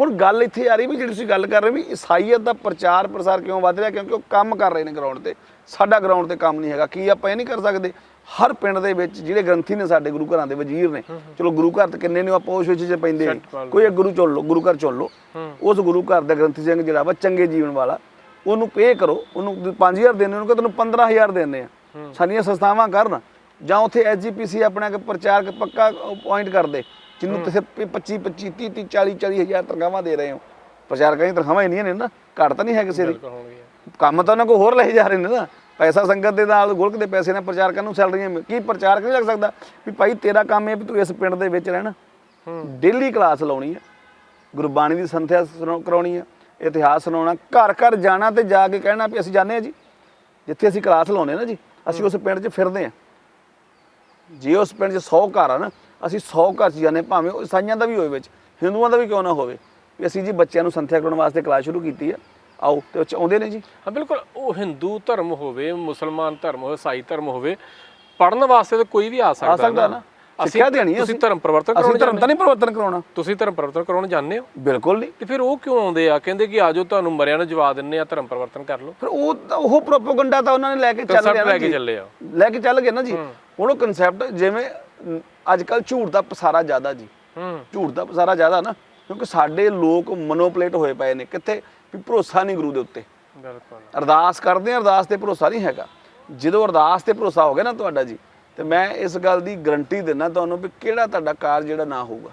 ਹੁਣ ਗੱਲ ਇੱਥੇ ਆ ਰਹੀ ਵੀ ਜਿਹੜੀ ਤੁਸੀਂ ਗੱਲ ਕਰ ਰਹੇ ਵੀ ਈਸਾਈਅਤ ਦਾ ਪ੍ਰਚਾਰ ਪ੍ਰਸਾਰ ਕਿਉਂ ਵੱਧ ਰਿਹਾ ਕਿਉਂਕਿ ਉਹ ਕੰਮ ਕਰ ਰਹੇ ਨੇ ਗਰਾਊਂਡ ਤੇ। ਸਾਡਾ ਗਰਾਊਂਡ ਤੇ ਕੰਮ ਨਹੀਂ ਹੈਗਾ। ਕੀ ਆਪਾਂ ਇਹ ਨਹੀਂ ਕਰ ਸਕਦੇ? ਹਰ ਪਿੰਡ ਦੇ ਵਿੱਚ ਜਿਹੜੇ ਗ੍ਰੰਥੀ ਨੇ ਸਾਡੇ ਗੁਰੂ ਘਰਾਂ ਦੇ ਵਜ਼ੀਰ ਨੇ। ਚਲੋ ਗੁਰੂ ਘਰ ਤੇ ਕਿੰਨੇ ਨੇ ਆਪਾਂ ਉਸ ਵਿੱਚ ਜੇ ਪੈਂਦੇ ਕੋਈ ਇੱਕ ਗੁਰੂ ਚੁਣ ਲਓ ਗੁਰੂ ਘਰ ਚੁਣ ਲਓ। ਉਸ ਗੁਰੂ ਘਰ ਦਾ ਗ੍ਰੰਥੀ ਸਿੰਘ ਜਿਹੜਾ ਵਾ ਚੰਗੇ ਜੀਵਨ ਵਾਲਾ ਉਹਨੂੰ ਪੇ ਕਰੋ। ਉਹਨੂੰ 5000 ਦੇਣੇ ਉਹਨੂੰ ਕਿ ਤੈਨੂੰ 15000 ਦੇਣੇ ਆ। ਸਾਡੀਆਂ ਸੰਸਥਾਵਾਂ ਕਰਨ। ਜਾਂ ਉੱਥੇ ਐਸਜੀਪੀਸੀ ਆਪਣਾ ਕਿ ਪ੍ਰਚਾਰਕ ਪੱਕਾ ਪੁਆਇੰਟ ਕਰ ਦੇ। ਜਿਹਨੂੰ ਤੁਸੀਂ 25 25 30 30 40 40 ਹਜ਼ਾਰ ਤਨਖਾਹਾਂ ਦੇ ਰਹੇ ਹੋ। ਪ੍ਰਚਾਰਕਾਂ ਦੀਆਂ ਤਨਖਾਹਾਂ ਇੰਨੀਆਂ ਨੇ ਨਾ ਘੱਟ ਤਾਂ ਨਹੀਂ ਹੈ ਕਿਸੇ ਦੀ। ਕੰਮ ਤਾਂ ਉਹਨਾਂ ਕੋ ਹੋਰ ਲੈ ਜਾ ਰਹੇ ਨੇ ਨਾ। ਪੈਸਾ ਸੰਗਤ ਦੇ ਨਾਲ ਗੁਲਕ ਦੇ ਪੈਸੇ ਨਾਲ ਪ੍ਰਚਾਰਕਾਂ ਨੂੰ ਸੈਲਰੀਆਂ ਮਿਲ- ਕੀ ਪ੍ਰਚਾਰਕ ਨਹੀਂ ਲੱਗ ਸਕਦਾ? ਵੀ ਭਾਈ ਤੇਰਾ ਕੰਮ ਇਹ ਵੀ ਤੂੰ ਇਸ ਪਿੰਡ ਦੇ ਵਿੱਚ ਰਹਿਣਾ। ਡੇਲੀ ਕਲਾਸ ਲਾਉਣੀ ਹੈ ਗੁਰਬਾਣੀ ਦੀ ਸੰਥਿਆ ਕਰਾਉਣੀ ਹੈ ਇਤਿਹਾਸ ਸੁਣਾਉਣਾ। ਘਰ ਘਰ ਜਾਣਾ ਤੇ ਜਾ ਕੇ ਕਹਿਣਾ ਵੀ ਅਸੀਂ ਜਾਂਦੇ ਹਾਂ ਜੀ। ਜਿੱਥੇ ਅਸੀਂ ਕਲਾਸ ਲਾਉਨੇ ਨਾ ਜੀ ਅਸੀਂ ਉਸ ਪਿੰਡ 'ਚ ਫਿਰਦੇ ਹਾਂ ਜੇ ਉਸ ਪਿੰਡ 'ਚ 100 ਘਰ ਆ ਨਾ ਅਸੀਂ 100 ਘਰ 'ਚ ਜਾਂਦੇ ਭਾਵੇਂ ਉਹ ਈਸਾਈਆਂ ਦਾ ਵੀ ਹੋਵੇ ਵਿੱਚ ਹਿੰਦੂਆਂ ਦਾ ਵੀ ਕਿਉਂ ਨਾ ਹੋਵੇ ਵੀ ਅਸੀਂ ਜੀ ਬੱਚਿਆਂ ਨੂੰ ਸੰਥਿਆ ਕਰਾਉਣ ਵਾਸਤੇ ਕਲਾਸ ਸ਼ੁਰੂ ਕੀਤੀ ਹੈ ਆਓ ਤੇ ਉਹ 'ਚ ਆਉਂਦੇ ਨੇ ਜੀ। ਹਾਂ ਬਿਲਕੁਲ ਉਹ ਹਿੰਦੂ ਧਰਮ ਹੋਵੇ ਮੁਸਲਮਾਨ ਧਰਮ ਹੋਵੇ ਈਸਾਈ ਧਰਮ ਹੋਵੇ ਪੜਨ ਵਾਸਤੇ ਤਾਂ ਕੋਈ ਵੀ ਆ ਸਕਦਾ ਆ ਸਕਦਾ ਨਾ। ਸਿੱਖਿਆ ਦੇਣੀ ਹੈ ਤੁਸੀਂ ਧਰਮ ਪਰਿਵਰਤਨ ਅਸੀਂ ਕਰਾਉਣ ਧਰਮ ਤਾਂ ਨਹੀਂ ਪਰਿਵਰਤਨ ਕਰਾਉਣਾ। ਤੁਸੀਂ ਧਰਮ ਪਰਿਵਰਤਨ ਕਰਾਉਣ ਜਾਂਦੇ ਹੋ। ਬਿਲਕੁਲ ਨਹੀਂ। ਤੇ ਫਿਰ ਉਹ ਕਿਉਂ ਆਉਂਦੇ ਆ? ਕਹਿੰਦੇ ਕਿ ਆਜੋ ਤੁਹਾਨੂੰ ਮਰਿਆਂ ਨੂੰ ਜਵਾ ਦਿੰਨੇ ਆ ਧਰਮ ਪਰਿਵਰਤਨ ਕਰ ਲਓ। ਫਿਰ ਉਹ ਉਹ ਪ੍ਰੋਪਗੈਂਡਾ ਤਾਂ ਉਹਨਾਂ ਨੇ ਲੈ ਕੇ ਚੱਲ ਗਿਆ ਲੈ ਕੇ ਚੱਲੇ ਆ। ਲੈ ਕੇ ਚੱਲ ਗਏ ਨਾ ਜੀ। ਹੁਣ ਉਹ ਕਨਸੈਪਟ ਜਿਵੇਂ ਅੱਜ ਕੱਲ ਝੂਠ ਦਾ ਪਸਾਰਾ ਜ਼ਿਆਦਾ ਜੀ। ਹੂੰ। ਝੂਠ ਦਾ ਪਸਾਰਾ ਜ਼ਿਆਦਾ ਨਾ ਕਿਉਂਕਿ ਸਾਡੇ ਲੋਕ ਮਨੋਪਲੇਟ ਹੋਏ ਪਏ ਨੇ ਕਿੱਥੇ? ਵੀ ਭਰੋਸਾ ਨਹੀਂ ਗੁਰੂ ਦੇ ਉੱਤੇ। ਬਿਲਕੁਲ। ਅਰਦਾਸ ਕਰਦੇ ਆ ਅਰਦਾਸ ਤੇ ਭਰੋਸਾ ਨਹੀਂ ਹੈਗਾ। ਜਦੋਂ ਅਰਦਾਸ ਤੇ ਭਰੋਸਾ ਹੋ ਗਿਆ ਨਾ ਤੁਹਾਡਾ ਜੀ ਤੇ ਮੈਂ ਇਸ ਗੱਲ ਦੀ ਗਰੰਟੀ ਦਿੰਦਾ ਤੁਹਾਨੂੰ ਵੀ ਕਿਹੜਾ ਤੁਹਾਡਾ ਕਾਰਜ ਜਿਹੜਾ ਨਾ ਹੋਊਗਾ।